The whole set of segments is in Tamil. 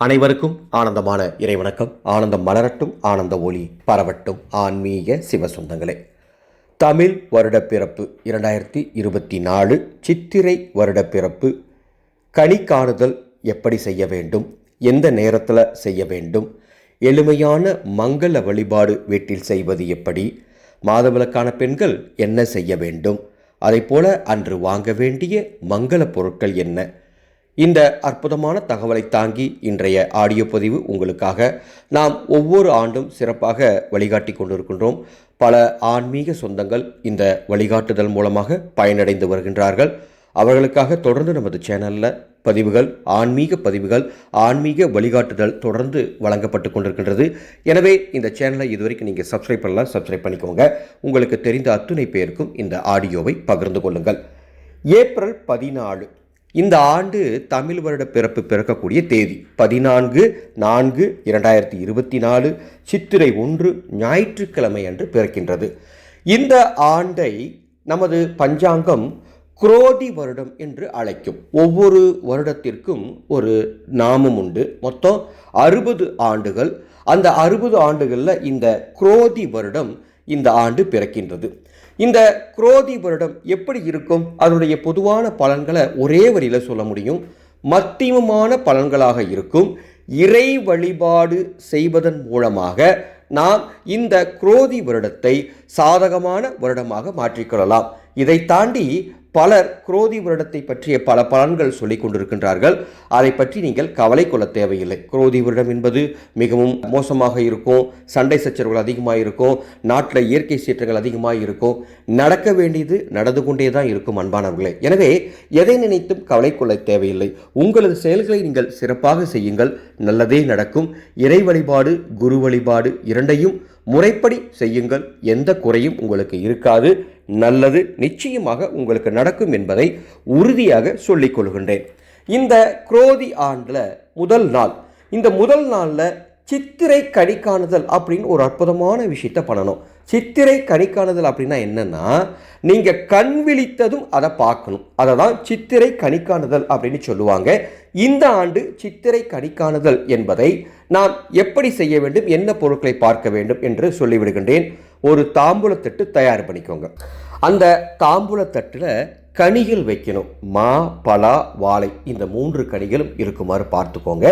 அனைவருக்கும் ஆனந்தமான இறைவணக்கம். ஆனந்தம் மலரட்டும் ஆனந்த ஒளி பரவட்டும். ஆன்மீக சிவ சொந்தங்களே தமிழ் வருடப்பிறப்பு இரண்டாயிரத்தி இருபத்தி நாலு. சித்திரை வருடப்பிறப்பு. கனி காணுதல் எப்படி செய்ய வேண்டும்? எந்த நேரத்தில் செய்ய வேண்டும்? எளிமையான மங்கள வழிபாடு வீட்டில் செய்வது எப்படி? மாதவிலக்கான பெண்கள் என்ன செய்ய வேண்டும்? அதைப்போல அன்று வாங்க வேண்டிய மங்கள பொருட்கள் என்ன? இந்த அற்புதமான தகவலை தாங்கி இன்றைய ஆடியோ பதிவு உங்களுக்காக நாம் ஒவ்வொரு ஆண்டும் சிறப்பாக வழிகாட்டி கொண்டிருக்கின்றோம். பல ஆன்மீக சொந்தங்கள் இந்த வழிகாட்டுதல் மூலமாக பயனடைந்து வருகின்றார்கள். அவர்களுக்காக தொடர்ந்து நமது சேனலில் பதிவுகள் ஆன்மீக பதிவுகள் ஆன்மீக வழிகாட்டுதல் தொடர்ந்து வழங்கப்பட்டு கொண்டிருக்கின்றது. எனவே இந்த சேனலை இதுவரைக்கும் நீங்கள் சப்ஸ்கிரைப் பண்ணலாம் சப்ஸ்கிரைப் பண்ணிக்கோங்க. உங்களுக்கு தெரிந்த அத்துணை பேருக்கும் இந்த ஆடியோவை பகிர்ந்து கொள்ளுங்கள். ஏப்ரல் பதினாலு இந்த ஆண்டு தமிழ் வருட பிறப்பு பிறக்கக்கூடிய தேதி பதினான்கு நான்கு இரண்டாயிரத்தி இருபத்தி நாலு சித்திரை ஒன்று ஞாயிற்றுக்கிழமை அன்று பிறக்கின்றது. இந்த ஆண்டை நமது பஞ்சாங்கம் குரோதி வருடம் என்று அழைக்கும். ஒவ்வொரு வருடத்திற்கும் ஒரு நாமம் உண்டு. மொத்தம் அறுபது ஆண்டுகள். அந்த அறுபது ஆண்டுகளில் இந்த குரோதி வருடம் இந்த ஆண்டு பிறக்கின்றது. இந்த குரோதி வருடம் எப்படி இருக்கும்? அதனுடைய பொதுவான பலன்களை ஒரே வரியில் சொல்ல முடியும். மத்தியமமான பலன்களாக இருக்கும். இறை வழிபாடு செய்வதன் மூலமாக நாம் இந்த குரோதி வருடத்தை சாதகமான வருடமாக மாற்றிக்கொள்ளலாம். இதை தாண்டி பலர் குரோதி வருடத்தை பற்றிய பல பலன்கள் சொல்லிக் கொண்டிருக்கின்றார்கள். அதை பற்றி நீங்கள் கவலை கொள்ள தேவையில்லை. குரோதி வருடம் என்பது மிகவும் மோசமாக இருக்கும். சண்டை சச்சரவுகள் அதிகமாக இருக்கும். நாட்டில் இயற்கை சீற்றங்கள் அதிகமாக இருக்கும். நடக்க வேண்டியது நடந்து கொண்டே தான் இருக்கும் அன்பானவர்களே. எனவே எதை நினைத்தும் கவலை கொள்ள தேவையில்லை. உங்களது செயல்களை நீங்கள் சிறப்பாக செய்யுங்கள். நல்லதே நடக்கும். இறை வழிபாடு குரு வழிபாடு இரண்டையும் முறைப்படி செய்யுங்கள். எந்த குறையும் உங்களுக்கு இருக்காது. நல்லது நிச்சயமாக உங்களுக்கு நடக்கும் என்பதை உறுதியாக சொல்லிக் கொள்கின்றேன். இந்த குரோதி ஆண்டில் முதல் நாள். இந்த முதல் நாளில் சித்திரை கணிக்காணுதல் அப்படின்னு ஒரு அற்புதமான விஷயத்தை பண்ணணும். சித்திரை கணிக்காணுதல் அப்படின்னா என்னென்னா நீங்கள் கண் விழித்ததும் அதை பார்க்கணும். அதை தான் சித்திரை கணிக்காணுதல் அப்படின்னு சொல்லுவாங்க. இந்த ஆண்டு சித்திரை கணிக்காணுதல் என்பதை நான் எப்படி செய்ய வேண்டும் என்ன பொருட்களை பார்க்க வேண்டும் என்று சொல்லிவிடுகின்றேன். ஒரு தாம்பூலத்தட்டு தயார் பண்ணிக்கோங்க. அந்த தாம்பூலத்தட்டில் கனிகள் வைக்கணும். மா பலா வாழை இந்த மூன்று கனிகளும் இருக்குமாறு பார்த்துக்கோங்க.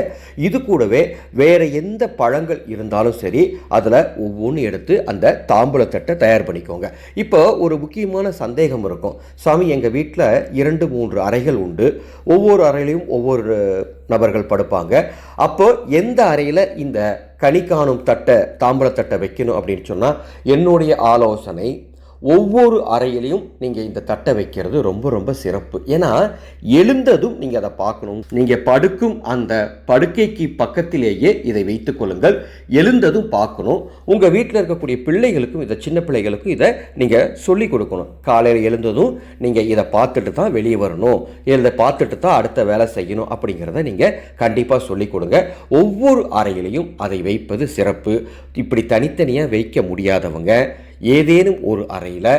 இது கூடவே வேறு எந்த பழங்கள் இருந்தாலும் சரி அதில் ஒவ்வொன்று எடுத்து அந்த தாம்பூலத்தட்டை தயார் பண்ணிக்கோங்க. இப்போ ஒரு முக்கியமான சந்தேகம் இருக்கும். சாமி எங்கள் வீட்டில் இரண்டு மூன்று அறைகள் உண்டு. ஒவ்வொரு அறையிலையும் ஒவ்வொரு நபர்கள் படுப்பாங்க. அப்போ எந்த அறையில் இந்த கனி காணும் தட்டை தாம்பூலத்தட்டை வைக்கணும் அப்படின்னு சொன்னால் என்னுடைய ஆலோசனை ஒவ்வொரு அறையிலையும் நீங்கள் இந்த தட்டை வைக்கிறது ரொம்ப ரொம்ப சிறப்பு. ஏன்னா எழுந்ததும் நீங்கள் அதை பார்க்கணும். நீங்கள் படுக்கும் அந்த படுக்கைக்கு பக்கத்திலேயே இதை வைத்துக்கொள்ளுங்கள் எழுந்ததும் பார்க்கணும். உங்கள் வீட்டில் இருக்கக்கூடிய பிள்ளைகளுக்கும் இதை சின்ன பிள்ளைகளுக்கும் இதை நீங்கள் சொல்லிக் கொடுக்கணும். காலையில் எழுந்ததும் நீங்கள் இதை பார்த்துட்டு தான் வெளியே வரணும். இதை பார்த்துட்டு தான் அடுத்த வேலை செய்யணும் அப்படிங்கிறத நீங்கள் கண்டிப்பாக சொல்லிக் கொடுங்க. ஒவ்வொரு அறையிலையும் அதை வைப்பது சிறப்பு. இப்படி தனித்தனியாக வைக்க முடியாதவங்க ஏதேனும் ஒரு அறையில்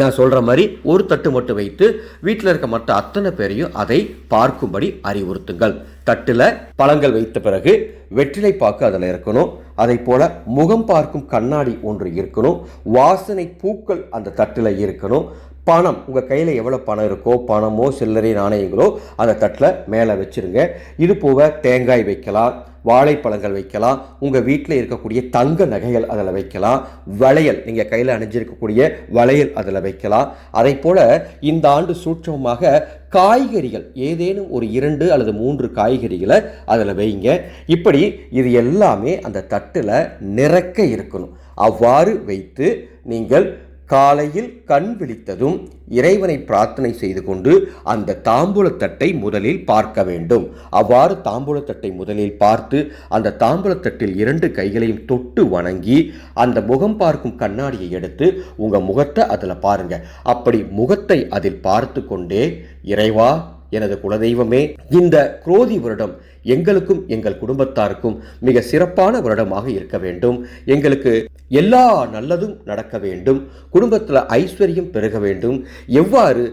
நான் சொல்கிற மாதிரி ஒரு தட்டு மட்டும் வைத்து வீட்டில் இருக்க மற்ற அத்தனை பேரையும் அதை பார்க்கும்படி அறிவுறுத்துங்கள். தட்டில் பழங்கள் வைத்த பிறகு வெற்றிலை பாக்கு அதில் இருக்கணும். அதை போல் முகம் பார்க்கும் கண்ணாடி ஒன்று இருக்கணும். வாசனை பூக்கள் அந்த தட்டில் இருக்கணும். பணம் உங்கள் கையில் எவ்வளோ பணம் இருக்கோ பணமோ சில்லறை நாணயங்களோ அந்த தட்டில் மேலே வச்சுருங்க. இது போக தேங்காய் வைக்கலாம் வாழைப்பழங்கள் வைக்கலாம் உங்கள் வீட்டில் இருக்கக்கூடிய தங்க நகைகள் அதில் வைக்கலாம் வளையல் நீங்கள் கையில் அணிஞ்சிருக்கக்கூடிய வளையல் அதில் வைக்கலாம். அதை போல் இந்த ஆண்டு சூட்சமாக காய்கறிகள் ஏதேனும் ஒரு இரண்டு அல்லது மூன்று காய்கறிகளை அதில் வைங்க. இப்படி இது எல்லாமே அந்த தட்டில் நிறக்க இருக்கணும். அவ்வாறு வைத்து நீங்கள் காலையில் கண் விழித்ததும் இறைவனை பிரார்த்தனை செய்து கொண்டு அந்த தாம்பூலத்தட்டை முதலில் பார்க்க வேண்டும். அவ்வாறு தாம்பூலத்தட்டை முதலில் பார்த்து அந்த தாம்பூலத்தட்டில் இரண்டு கைகளையும் தொட்டு வணங்கி அந்த முகம் பார்க்கும் கண்ணாடியை எடுத்து உங்கள் முகத்தை அதில் பாருங்க. அப்படி முகத்தை அதில் பார்த்து கொண்டே இறைவா எனது குலதெய்வமே இந்த குரோதி வருடம் எங்களுக்கும் எங்கள் குடும்பத்தாருக்கும் மிக சிறப்பான வருடமாக இருக்க வேண்டும். எங்களுக்கு எல்லா நல்லதும் நடக்க வேண்டும். குடும்பத்தில் ஐஸ்வர்யம் பெருக வேண்டும். எவ்வாறு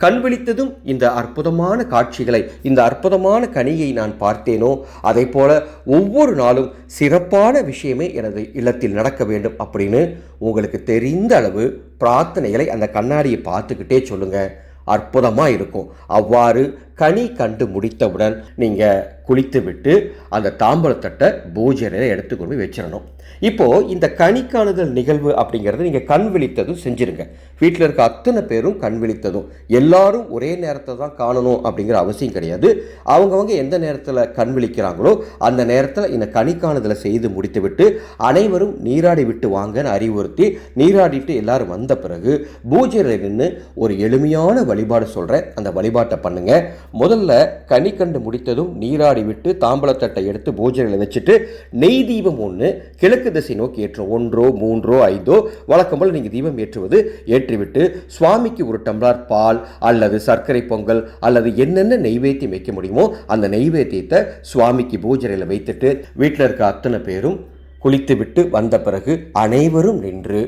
கண் விழித்ததும் இந்த அற்புதமான காட்சிகளை இந்த அற்புதமான கனியை நான் பார்த்தேனோ அதை போல ஒவ்வொரு நாளும் சிறப்பான விஷயமே எனது இல்லத்தில் நடக்க வேண்டும் அப்படின்னு உங்களுக்கு தெரிந்த அளவு பிரார்த்தனைகளை அந்த கண்ணாடியை பார்த்துக்கிட்டே சொல்லுங்கள் அற்புதமாக இருக்கும் அவ்வாறு கனி கண்டு முடித்தவுடன் நீங்கள் குளித்து விட்டு அந்த தாம்பரத்தட்டை பூஜை எடுத்துக்கொண்டு போய் வச்சிடணும். இப்போது இந்த கனி காணுதல் நிகழ்வு அப்படிங்கிறது நீங்கள் கண் விழித்ததும் செஞ்சுருங்க. வீட்டில் இருக்க அத்தனை பேரும் கண் விழித்ததும் எல்லாரும் ஒரே நேரத்தை தான் காணணும் அப்படிங்கிற அவசியம் கிடையாது. அவங்கவங்க எந்த நேரத்தில் கண் விழிக்கிறாங்களோ அந்த நேரத்தில் இந்த கனி காணுதலை செய்து முடித்துவிட்டு அனைவரும் நீராடி விட்டு வாங்கன்னு அறிவுறுத்தி நீராடிட்டு எல்லாரும் வந்த பிறகு பூஜையில் நின்று ஒரு எளிமையான வழிபாடு சொல்கிறேன் அந்த வழிபாட்டை பண்ணுங்கள் முதல்ல கனி கண்டு முடித்ததும் நீராடி விட்டு தாம்பளத்தட்டை எடுத்து பூஜனையில் வச்சுட்டு நெய் தீபம் ஒன்று கிழக்கு திசை நோக்கி ஏற்றும். ஒன்றோ மூன்றோ ஐந்தோ வழக்கம் போல் நீங்கள் தீபம் ஏற்றுவது ஏற்றிவிட்டு சுவாமிக்கு ஒரு டம்ளர் பால் அல்லது சர்க்கரை பொங்கல் அல்லது என்னென்ன நெய்வேத்தியம் வைக்க முடியுமோ அந்த நெய்வேத்தியத்தை சுவாமிக்கு பூஜையில் வைத்துட்டு வீட்டில் இருக்க அத்தனை பேரும் குளித்துவிட்டு வந்த பிறகு அனைவரும் நின்று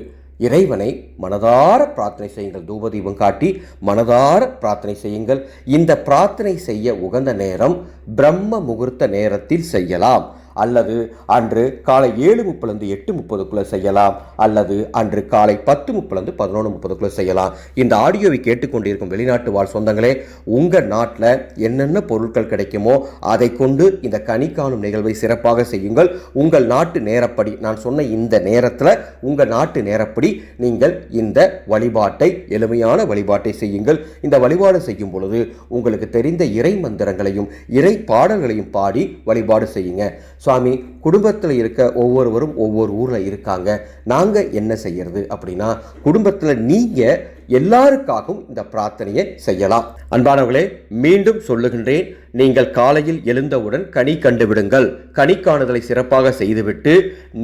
இறைவனை மனதார பிரார்த்தனை செய்யுங்கள். தூபதீபம் காட்டி மனதார பிரார்த்தனை செய்யுங்கள். இந்த பிரார்த்தனை செய்ய உகந்த நேரம் பிரம்ம முகூர்த்த நேரத்தில் செய்யலாம். அல்லது அன்று காலை ஏழு முப்பதுலேருந்து எட்டு முப்பதுக்குள்ளே செய்யலாம். அல்லது அன்று காலை பத்து முப்பதுலேருந்து பதினொன்று முப்பதுக்குள்ளே செய்யலாம். இந்த ஆடியோவை கேட்டுக்கொண்டிருக்கும் வெளிநாட்டு வாழ் சொந்தங்களே உங்கள் நாட்டில் என்னென்ன பொருட்கள் கிடைக்குமோ அதை கொண்டு இந்த கனி காணும் நிகழ்வை சிறப்பாக செய்யுங்கள். உங்கள் நாட்டு நேரப்படி நான் சொன்ன இந்த நேரத்தில் உங்கள் நாட்டு நேரப்படி நீங்கள் இந்த வழிபாட்டை எளிமையான வழிபாட்டை செய்யுங்கள். இந்த வழிபாடு செய்யும் பொழுது உங்களுக்கு தெரிந்த இறை மந்திரங்களையும் இறை பாடல்களையும் பாடி வழிபாடு செய்யுங்க. சுவாமி குடும்பத்தில் இருக்க ஒவ்வொருவரும் ஒவ்வொரு ஊரில் இருக்காங்க. நாங்கள் என்ன செய்யறது அப்படின்னா குடும்பத்தில் நீங்கள் எல்லாருக்காகவும் இந்த பிரார்த்தனையை செய்யலாம். அன்பானவர்களே மீண்டும் சொல்லுகின்றேன் நீங்கள் காலையில் எழுந்தவுடன் கனி கண்டுவிடுங்கள். கனி காணுதலை சிறப்பாக செய்துவிட்டு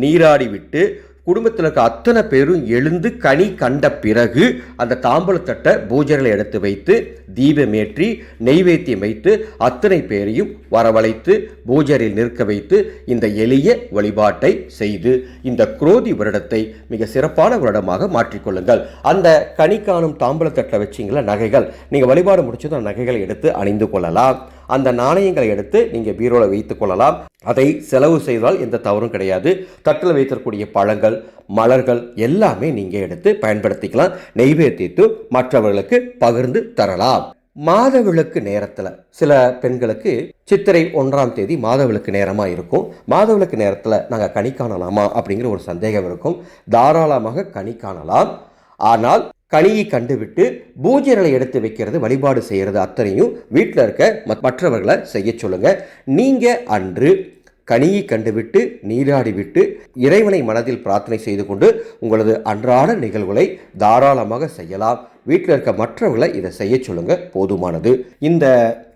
நீராடிவிட்டு குடும்பத்தில் இருக்க அத்தனை பேரும் எழுந்து கனி கண்ட பிறகு அந்த தாம்பூலத்தட்டை பூஜைகளை எடுத்து வைத்து தீபமேற்றி நெய்வேத்தியம் வைத்து அத்தனை பேரையும் வரவழைத்து பூஜரில் நிற்க வைத்து இந்த எளிய வழிபாட்டை செய்து இந்த குரோதி வருடத்தை மிக சிறப்பான வருடமாக மாற்றிக்கொள்ளுங்கள் அந்த கனி காணும் தாம்பூலத்தட்டை வச்சிங்களா? நகைகள். நீங்கள் வழிபாடு முடிச்சதும் நகைகளை எடுத்து அணிந்து கொள்ளலாம். அந்த நாணயங்களை எடுத்து நீங்கள் பீரோவில் வைத்துக் கொள்ளலாம். அதை செலவு செய்தால் எந்த தவறும் கிடையாது. தட்டில் வைத்திருக்கக்கூடிய பழங்கள் மலர்கள் எல்லாமே நீங்கள் எடுத்து பயன்படுத்திக்கலாம். நெய்வேத்தித்து மற்றவர்களுக்கு பகிர்ந்து தரலாம். மாதவிளக்கு நேரத்தில் சில பெண்களுக்கு சித்திரை ஒன்றாம் தேதி மாதவிளக்கு நேரமாக இருக்கும். மாதவிளக்கு நேரத்தில் நாங்கள் கனி காணலாமா அப்படிங்கிற ஒரு சந்தேகம் இருக்கும். தாராளமாக கனி காணலாம். ஆனால் கனியை கண்டுவிட்டு பூஜை நிலை எடுத்து வைக்கிறது வழிபாடு செய்கிறது அத்தனையும் வீட்டில் இருக்க மற்றவர்களை செய்ய சொல்லுங்க. நீங்கள் அன்று கனியை கண்டுவிட்டு நீராடி விட்டு இறைவனை மனதில் பிரார்த்தனை செய்து கொண்டு உங்களது அன்றாட நிகழ்வுகளை தாராளமாக செய்யலாம். வீட்டில் இருக்க மற்றவர்களை இதை செய்ய சொல்லுங்க போதுமானது. இந்த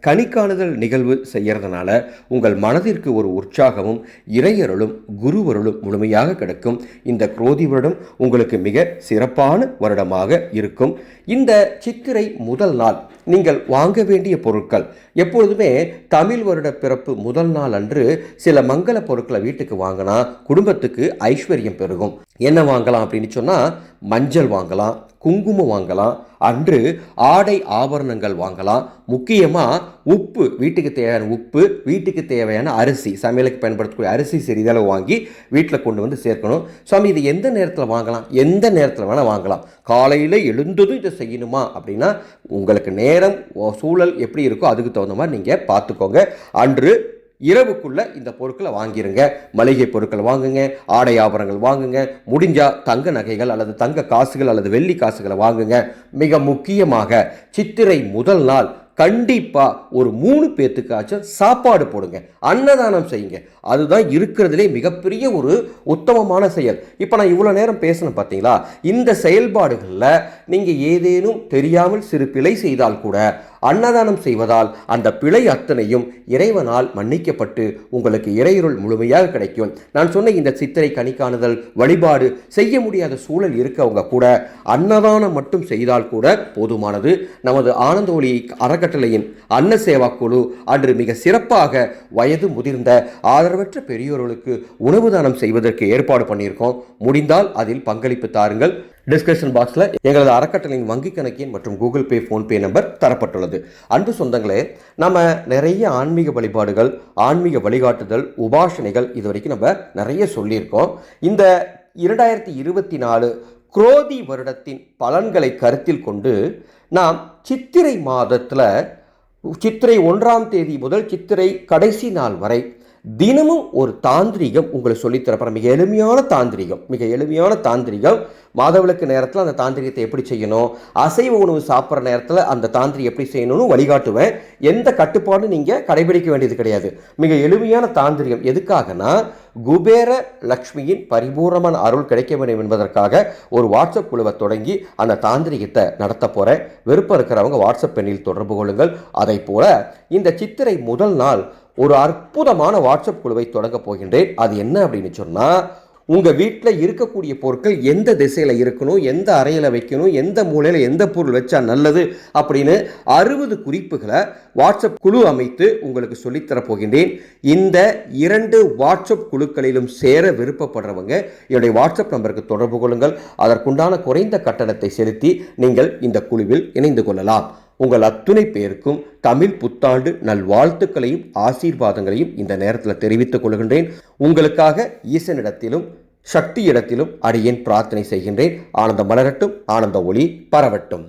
கணிக்காணுதல் நிகழ்வு செய்யறதுனால உங்கள் மனதிற்கு ஒரு உற்சாகமும் இறையருளும் குருவருளும் முழுமையாக கிடைக்கும். இந்த குரோதி வருடம் உங்களுக்கு மிக சிறப்பான வருடமாக இருக்கும். இந்த சித்திரை முதல் நாள் நீங்கள் வாங்க வேண்டிய பொருட்கள் எப்பொழுதுமே தமிழ் வருட பிறப்பு முதல் நாள் அன்று சில மங்கள பொருட்களை வீட்டுக்கு வாங்கினா குடும்பத்துக்கு ஐஸ்வர்யம் பெருகும். என்ன வாங்கலாம் அப்படின்னு சொன்னால் மஞ்சள் வாங்கலாம் குங்குமம் வாங்கலாம் அன்று ஆடை ஆபரணங்கள் வாங்கலாம். முக்கியமாக உப்பு வீட்டுக்கு தேவையான உப்பு வீட்டுக்கு தேவையான அரிசி சமையலுக்கு பயன்படுத்தக்கூடிய அரிசி சிறிதளவு வாங்கி வீட்டில் கொண்டு வந்து சேர்க்கணும். சுவாமி இது எந்த நேரத்தில் வாங்கலாம்? எந்த நேரத்தில் வேணால் வாங்கலாம். காலையில் எழுந்ததும் இதை செய்யணுமா அப்படின்னா உங்களுக்கு நேரம் சூழல் எப்படி இருக்கோ அதுக்கு தகுந்த மாதிரி நீங்கள் பார்த்துக்கோங்க. அன்று இரவுக்குள்ள இந்த பொருட்களை வாங்கிருங்க. மளிகை பொருட்கள் வாங்குங்க ஆடை ஆபரணங்கள் வாங்குங்க முடிஞ்சால் தங்க நகைகள் அல்லது தங்க காசுகள் அல்லது வெள்ளி காசுகளை வாங்குங்க. மிக முக்கியமாக சித்திரை முதல் நாள் கண்டிப்பாக ஒரு மூணு பேத்துக்காச்சும் சாப்பாடு போடுங்க. அன்னதானம் செய்யுங்க. அதுதான் இருக்கிறதுலே மிகப்பெரிய ஒரு உத்தமமான செயல். இப்போ நான் இவ்வளோ நேரம் பேசணும் பார்த்தீங்களா இந்த செயல்பாடுகளில் நீங்கள் ஏதேனும் தெரியாமல் சிறு பிழை செய்தால் கூட அன்னதானம் செய்வதால் அந்த பிழை அத்தனையும் இறைவனால் மன்னிக்கப்பட்டு உங்களுக்கு இறையுருள் முழுமையாக கிடைக்கும். நான் சொன்ன இந்த சித்திரை கணிக்காணுதல் வழிபாடு செய்ய முடியாத சூழல் இருக்கவங்க கூட அன்னதானம் மட்டும் செய்தால் கூட போதுமானது. நமது ஆனந்த ஒளி அறக்கட்டளையின் அன்ன சேவா குழு அன்று மிக சிறப்பாக வயது முதிர்ந்த ஆதரவற்ற பெரியோர்களுக்கு உணவு தானம் செய்வதற்கு ஏற்பாடு பண்ணியிருக்கோம். முடிந்தால் அதில் பங்களிப்பு தாருங்கள். டிஸ்கிரிப்ஷன் பாக்ஸில் எங்களது அறக்கட்டளையின் வங்கி கணக்கின் மற்றும் கூகுள் பே ஃபோன்பே நம்பர் தரப்பட்டுள்ளது. அன்பு சொந்தங்களே நம்ம நிறைய ஆன்மீக வழிபாடுகள் ஆன்மீக வழிகாட்டுதல் உபாசனைகள் இது வரைக்கும் நம்ம நிறைய சொல்லியிருக்கோம். இந்த இரண்டாயிரத்தி இருபத்தி நாலு குரோதி வருடத்தின் பலன்களை கருத்தில் கொண்டு நாம் சித்திரை மாதத்தில் சித்திரை ஒன்றாம் தேதி முதல் சித்திரை கடைசி நாள் வரை தினமும் ஒரு தாந்திரிகம் உங்களுக்கு சொல்லித்தரப்போகிறேன் மிக எளிமையான தாந்திரிகம். மிக எளிமையான தாந்திரிகம். மாதவிளக்கு நேரத்தில் அந்த தாந்திரிகத்தை எப்படி செய்யணும்? அசைவ உணவு சாப்பிட்ற நேரத்தில் அந்த தாந்திரி எப்படி செய்யணும்னு வழிகாட்டுவேன். எந்த கட்டுப்பாடும் நீங்கள் கடைபிடிக்க வேண்டியது கிடையாது. மிக எளிமையான தாந்திரிகம் எதுக்காகனா குபேர லக்ஷ்மியின் பரிபூர்ணமான அருள் கிடைக்க வேண்டும் என்பதற்காக ஒரு வாட்ஸ்அப் குழுவை தொடங்கி அந்த தாந்திரிகத்தை நடத்த போகிறேன் விருப்பம் இருக்கிறவங்க வாட்ஸ்அப் எண்ணில் தொடர்பு கொள்ளுங்கள். அதை போல இந்த சித்திரை முதல் நாள் ஒரு அற்புதமான வாட்ஸ்அப் குழுவை தொடங்க போகின்றேன். அது என்ன அப்படின்னு சொன்னால் உங்கள் வீட்டில் இருக்கக்கூடிய பொருட்கள் எந்த திசையில் இருக்கணும் எந்த அறையில் வைக்கணும் எந்த மூலையில் எந்த பொருள் வச்சா நல்லது அப்படின்னு அறுபது குறிப்புகளை வாட்ஸ்அப் குழு அமைத்து உங்களுக்கு சொல்லித்தரப் போகின்றேன். இந்த இரண்டு வாட்ஸ்அப் குழுக்களிலும் சேர விருப்பப்படுறவங்க என்னுடைய வாட்ஸ்அப் நம்பருக்கு தொடர்பு கொள்ளுங்கள். அதற்குண்டான குறைந்த கட்டணத்தை செலுத்தி நீங்கள் இந்த குழுவில் இணைந்து கொள்ளலாம். உங்கள் அத்துணை பேருக்கும் தமிழ் புத்தாண்டு நல்வாழ்த்துக்களையும் ஆசீர்வாதங்களையும் இந்த நேரத்தில் தெரிவித்துக் கொள்கின்றேன். உங்களுக்காக ஈசனிடத்திலும் சக்தி இடத்திலும் அடியேன் பிரார்த்தனை செய்கின்றேன். ஆனந்த மலரட்டும் ஆனந்த ஒளி பரவட்டும்.